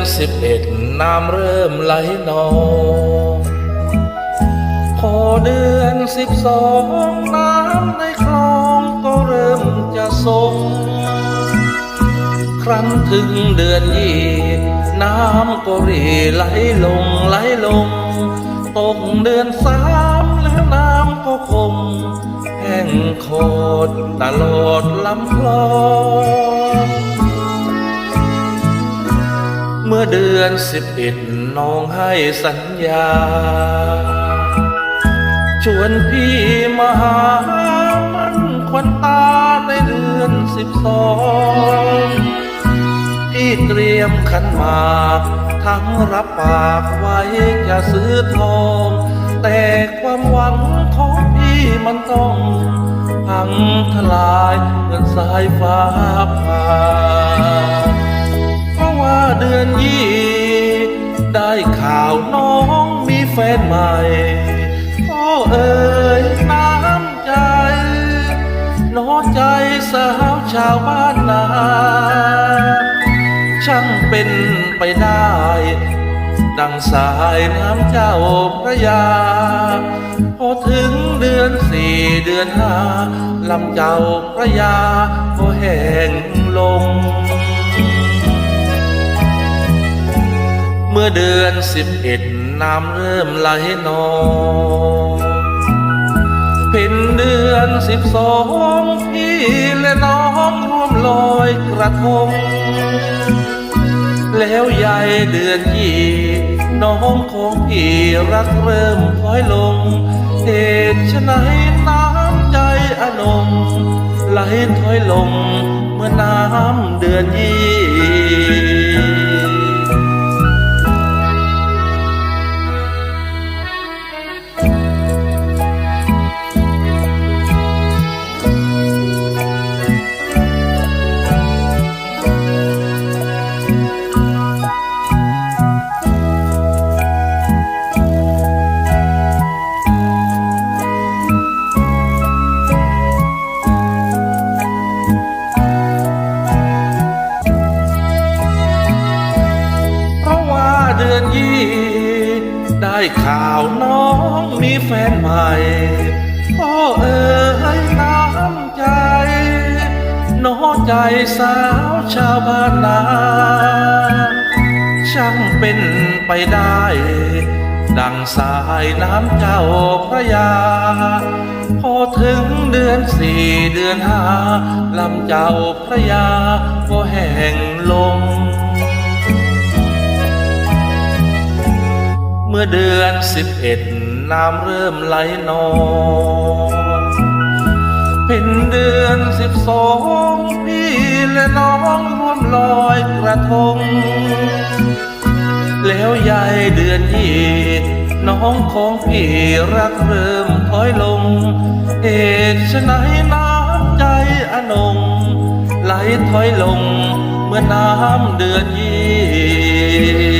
เดือนสิบเอ็ดน้ำเริ่มไหลนองพอเดือนสิบสองน้ำในคลองก็เริ่มจะทรงครั้นถึงเดือนยี่น้ำก็รีไหลลงไหลลง ตกเดือนสามแล้วน้ำก็คงแห้งโคตตลอดลำคลอง อเดือนสิบเอ็ดน้องให้สัญญา ชวนพี่มาหามันควันตาในเดือนสิบสองพี่เตรียมขันมากทั้งรับปากไว้จะซื้อทอง แต่ความหวังของพี่มันต้อง พังทลายเหมือนสายฟ้าผ่า เดือนยี่ ได้ข่าวน้องมีแฟนใหม่ โอ้เอ๋ยน้ำใจน้อใจสาวชาวบ้านนา ช่างเป็นไปได้ ดังสายน้ำเจ้าพระยา พอถึงเดือนสี่เดือนห้าลำเจ้าพระยาก็แห้งลง เมื่อเดือนสิบเอ็ดน้ำเริ่มไหลนองเพ็นเดือนสิบสองพี่และน้องร่วมลอยกระทง แล้วยายเดือนยี่น้องของพี่รักเริ่มถอยลง เหตุไฉนน้ำใจอนงไหลถอยลงเมื่อน้ำเดือนยี่ เดือนยี่ได้ข่าวน้องมีแฟนใหม่พ่อเอ๋ยน้ำใจ น้อใจสาวชาวบ้านนาช่างเป็นไปได้ ดังสายน้ำเจ้าพระยา พอถึงเดือนสี่เดือนห้าลำเจ้าพระยาก็แห้งลง เมื่อเดือนสิบเอ็ดน้ำเริ่มไหลนอง เป็นเดือนสิบสองพี่และน้องร่วมลอยกระทง แล้วยายเดือนยี่น้องของพี่รักเริ่มถอยลงเหตุไฉนน้ำใจอนง ไหลถอยลงเมื่อน้ำเดือนยี่